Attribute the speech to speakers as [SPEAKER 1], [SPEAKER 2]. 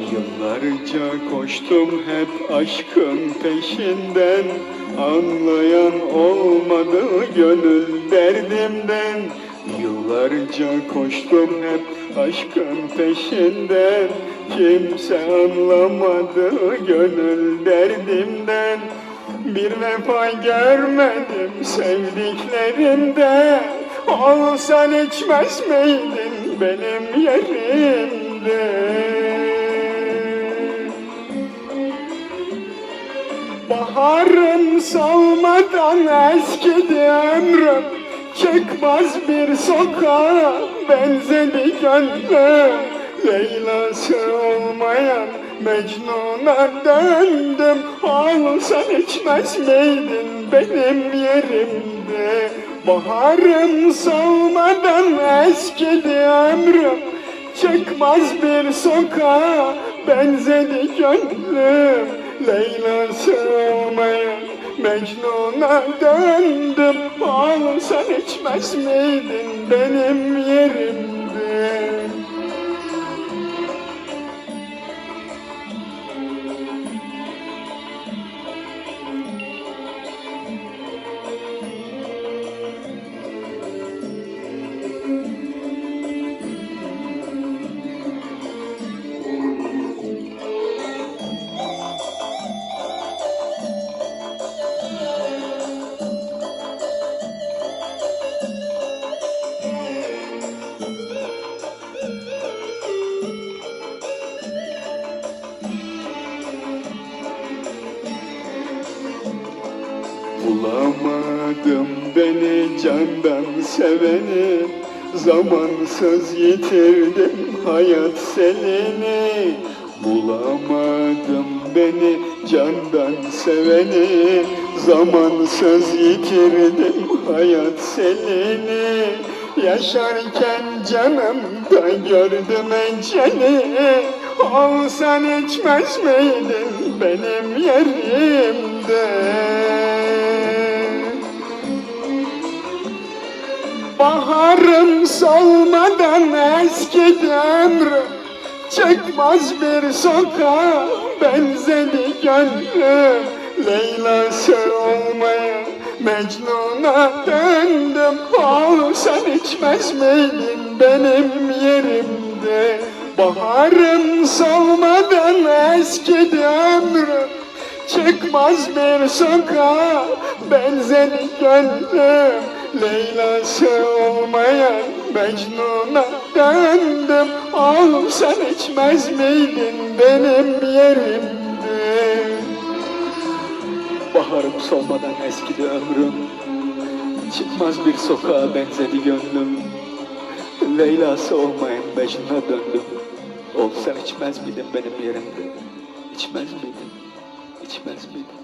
[SPEAKER 1] Yıllarca koştum hep aşkın peşinden. Anlayan olmadı gönül derdimden. Yıllarca koştum hep aşkın peşinden. Kimse anlamadı gönül derdimden. Bir vefa görmedim sevdiklerimde. Olsan içmez miydin benim yerimde Baharım solmadan eskidi ömrüm Çıkmaz bir sokağa benzedi gönlüm Leyla'sı olmayan Mecnun'a döndüm. Ağlasan içmez miydin benim yerimde? Baharım solmadan eskidi ömrüm Çıkmaz bir sokağa benzedi gönlüm Leyla'sı olmayan Mecnun'a döndüm. Ağlasan içmez miydin benim yerimde Bulamadım beni candan seveni. Zamansız yitirdim hayat selini Bulamadım beni candan seveni. Zamansız yitirdim hayat selini Yaşarken canımda gördüm eceli Olsan içmez miydin benim yerimde Baharım solmadan eskidi ömrüm Çıkmaz bir sokağa benzedi gönlüm Leyla'sı olmayan Mecnun'a döndüm. Olsan içmez miydin benim yerimde? Baharım solmadan eskidi ömrüm Çıkmaz bir sokağa benzeri gönlüm Leyla'sı olmayan Mecnun'a döndüm. Olsan içmez miydin benim yerimde? Baharım solmadan eskidi ömrüm. Çıkmaz bir sokağa benzedi gönlüm. Leyla'sı olmayan Mecnun'a döndüm. Olsan içmez miydin benim yerimde? İçmez miydin? İçmez miydin?